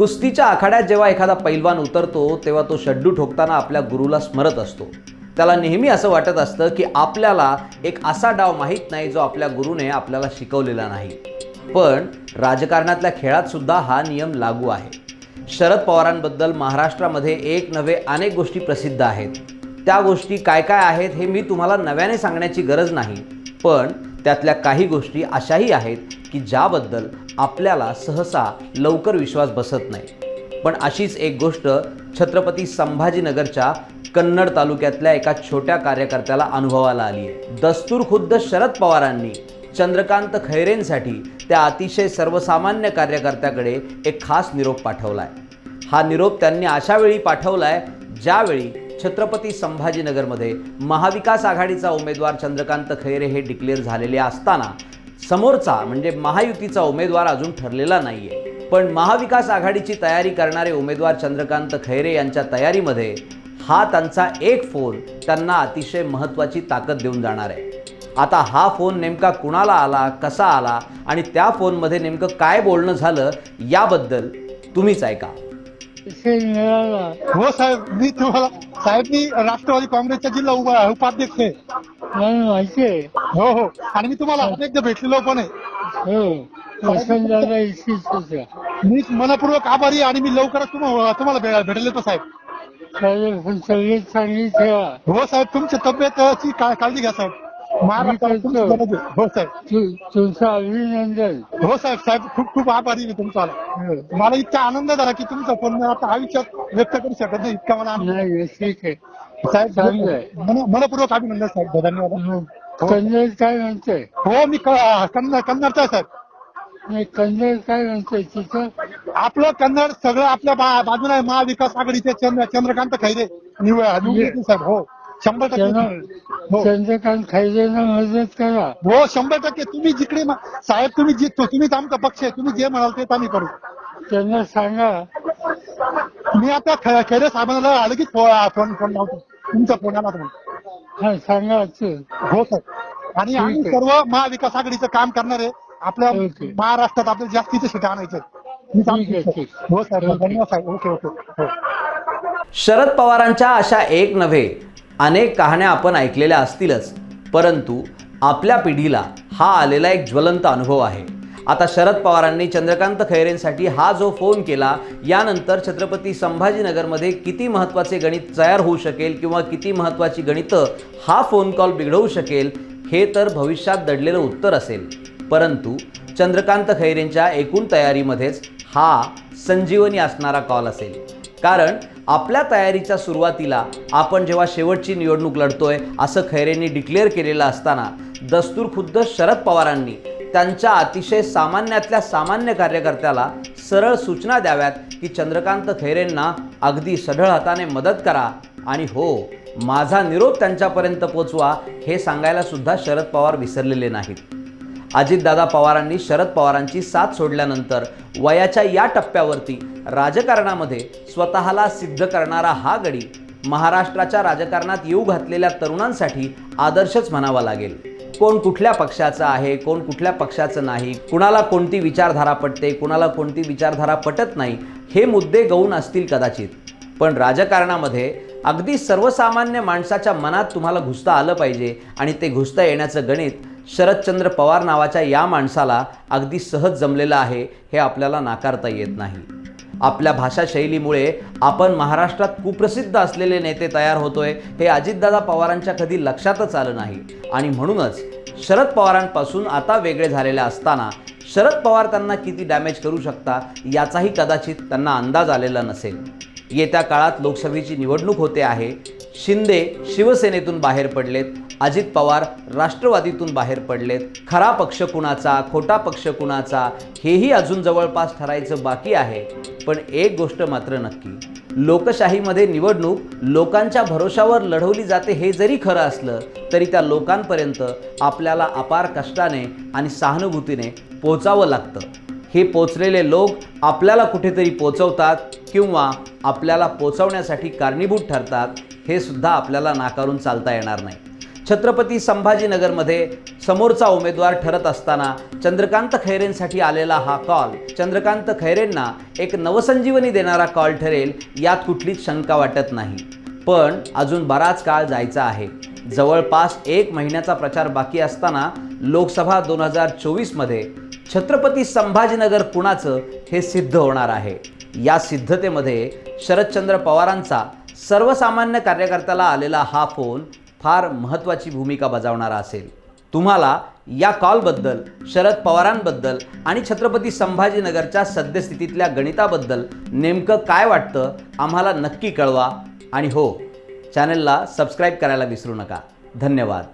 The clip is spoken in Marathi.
कुस्तीच्या आखाड्यात जेव्हा एखादा पैलवान उतरतो तेव्हा तो शड्डू ठोकताना आपल्या गुरुला स्मरत असतो. त्याला नेहमी असं वाटत असतं की आपल्याला एक असा डाव माहीत नाही जो आपल्या गुरुने आपल्याला शिकवलेला नाही. पण राजकारणातल्या खेळात सुद्धा हा नियम लागू आहे. शरद पवारांबद्दल महाराष्ट्रामध्ये एक नव्हे अनेक गोष्टी प्रसिद्ध आहेत. त्या गोष्टी काय काय आहेत हे मी तुम्हाला नव्याने सांगण्याची गरज नाही. पण त्यातल्या काही गोष्टी अशाही आहेत की ज्याबद्दल आपल्याला सहसा लवकर विश्वास बसत नाही. पण अशीच एक गोष्ट छत्रपती संभाजीनगरच्या कन्नड तालुक्यातल्या एका छोट्या कार्यकर्त्याला अनुभवाला आली आहे. दस्तूर खुद्द शरद पवारांनी चंद्रकांत खैरेंसाठी त्या अतिशय सर्वसामान्य कार्यकर्त्याकडे एक खास निरोप पाठवला आहे हा निरोप त्यांनी अशावेळी पाठवला आहे ज्यावेळी छत्रपती संभाजीनगरमध्ये महाविकास आघाडीचा उमेदवार चंद्रकांत खैरे हे डिक्लेअर झालेले असताना समोरचा म्हणजे महायुतीचा उमेदवार अजून ठरलेला नाही आहे पण महाविकास आघाडीची तयारी करणारे उमेदवार चंद्रकांत खैरे यांच्या तयारीमध्ये हा त्यांचा एक फोन त्यांना अतिशय महत्त्वाची ताकद देऊन जाणार आहे. आता हा फोन नेमका कुणाला आला कसा आला आणि त्या फोनमध्ये नेमकं काय बोलणं झालं याबद्दल तुम्हीच ऐका. विषय मिळाला हो साहेब मी तुम्हाला साहेब मी राष्ट्रवादी काँग्रेसचा जिल्हा उभा उपाध्यक्ष आहे. मला माहिती आहे. हो हो. आणि मी तुम्हाला अनेकदा भेटलेलो पण आहे. हो. वसंतदादा इच्छित होत्या. मी मनपूर्वक आभारी आहे आणि मी लवकरच तुम्हा- तुम्हाला भे- भेटेल येतो साहेब. तब्येत चांगली ठेवा. हो साहेब तुमच्या तब्येतची का- काळजी घ्या साहेब. महाराष्ट्राला तुमची गरज आहे. हो साहेब. तु- तुमचं अभिनंदन. हो साहेब. साहेब खूप खूप आभारी मी तुमचा. हो. मला इतका आनंद झाला की तुमचा फोन मी आता आयुष्यात व्यक्त करू शकत नाही. इतका मला आनंद नाही ठीक आहे. साहेब चांगलं आहे. मन- मनपूर्वक अभिनंदन साहेब. धन्यवाद. मग कन्नड काय म्हणतोय? हो मी क- कन्नड कन्नडचा आहे साहेब. नाही कन्नड काय म्हणतोय तिथं? आपलं कन्नड सगळं आपल्या बा- बाजूला आहे महाविकास आघाडीचे चंद्र चंद्रकांत खैरे. निवड निवडून साहेब हो. शंभर टक्के हो. चंद्रकांत खैरेंना मदत करा. हो शंभर टक्के. तुम्ही जिकडे मा- साहेब तुम्ही जितो तुम्हीच आमचा पक्ष आहे. तुम्ही जे म्हणाल तेच आम्ही करू. त्यांना सांगा. मी आता ख- खैरे साहेबांना लगेच फो- फोन फोन लावतो. तुमचा फोन आला हा सांगा तू हो साहेब आणि आम्ही. सर्व महाविकास आघाडीचं काम करणार आहे. आपल्या. महाराष्ट्रात आपल्याला जास्तीचे सीट आणायचे. हो ओके. धन्यवाद साहेब ओके ओके. हो. शरद पवारांच्या अशा एक नव्हे अनेक कहाण्या आपण ऐकलेल्या असतीलच परंतु आपल्या पिढीला हा आलेला एक ज्वलंत अनुभव आहे. आता शरद पवारांनी चंद्रकांत खैरेंसाठी हा जो फोन केला यानंतर छत्रपती संभाजीनगरमध्ये किती महत्त्वाचे गणित तयार होऊ शकेल किंवा किती महत्त्वाची गणितं हा फोन कॉल बिघडवू शकेल हे तर भविष्यात दडलेलं उत्तर असेल. परंतु चंद्रकांत खैरेंच्या एकूण तयारीमध्येच हा संजीवनी असणारा कॉल असेल. कारण आपल्या तयारीच्या सुरुवातीला आपण जेव्हा शेवटची निवडणूक लढतोय असं खैरेंनी डिक्लेअर केलेलं असताना दस्तूर खुद्द शरद पवारांनी त्यांच्या अतिशय सामान्यातल्या सामान्य कार्यकर्त्याला सरळ सूचना द्याव्यात की चंद्रकांत खैरेंना अगदी सढळ हाताने मदत करा आणि हो माझा निरोप त्यांच्यापर्यंत पोचवा हे सांगायला सुद्धा शरद पवार विसरलेले नाहीत. अजितदादा पवारांनी शरद पवारांची साथ सोडल्यानंतर वयाच्या या टप्प्यावरती राजकारणामध्ये स्वतःला सिद्ध करणारा हा गडी महाराष्ट्राच्या राजकारणात येऊ घातलेल्या तरुणांसाठी आदर्शच म्हणावा लागेल. कोण कुठल्या पक्षाचं आहे कोण कुठल्या पक्षाचं नाही कुणाला कोणती विचारधारा पटते कुणाला कोणती विचारधारा पटत नाही हे मुद्दे गौण असतील कदाचित. पण राजकारणामध्ये अगदी सर्वसामान्य माणसाच्या मनात तुम्हाला घुसता आलं पाहिजे आणि ते घुसता येण्याचं गणित शरदचंद्र पवार नावाच्या या माणसाला अगदी सहज जमलेलं आहे हे आपल्याला नाकारता येत नाही. आपल्या भाषाशैलीमुळे आपण महाराष्ट्रात कुप्रसिद्ध असलेले नेते तयार होतोय हे अजितदादा पवारांच्या कधी लक्षातच आलं नाही. आणि म्हणूनच शरद पवारांपासून आता वेगळे झालेले असताना शरद पवार त्यांना किती डॅमेज करू शकता याचाही कदाचित त्यांना अंदाज आलेला नसेल. येत्या काळात लोकसभेची निवडणूक होते आहे. शिंदे शिवसेनेतून बाहेर पडलेत. अजित पवार राष्ट्रवादीतून बाहेर पडलेत. खरा पक्ष कुणाचा खोटा पक्ष कुणाचा हेही अजून जवळपास ठरायचं बाकी आहे. पण एक गोष्ट मात्र नक्की. लोकशाहीमध्ये निवडणूक लोकांच्या भरोशावर लढवली जाते हे जरी खरं असलं तरी त्या लोकांपर्यंत आपल्याला अपार कष्टाने आणि सहानुभूतीने पोचावं लागतं. हे पोचलेले लोक आपल्याला कुठेतरी पोचवतात किंवा आपल्याला पोचवण्यासाठी कारणीभूत ठरतात हे सुद्धा आपल्याला नाकारून चालता येणार नाही. छत्रपती संभाजीनगरमध्ये समोरचा उमेदवार ठरत असताना चंद्रकांत खैरेंसाठी आलेला हा कॉल चंद्रकांत खैरेंना एक नवसंजीवनी देणारा कॉल ठरेल यात कुठलीच शंका वाटत नाही. पण अजून बराच काळ जायचा आहे. जवळपास एक महिन्याचा प्रचार बाकी असताना लोकसभा दोन हजार चोवीसमध्ये छत्रपती संभाजीनगर कुणाचं हे सिद्ध होणार आहे? या सिद्धतेमध्ये शरदचंद्र पवारांचा सर्वसामान्य कार्यकर्त्याला आलेला हा फोन फार महत्त्वाची भूमिका बजावणारा असेल. तुम्हाला या कॉलबद्दल शरद पवारांबद्दल आणि छत्रपती संभाजीनगरच्या सद्यस्थितीतल्या गणिताबद्दल नेमकं काय वाटतं आम्हाला नक्की कळवा. आणि हो चॅनलला सबस्क्राईब करायला विसरू नका. धन्यवाद.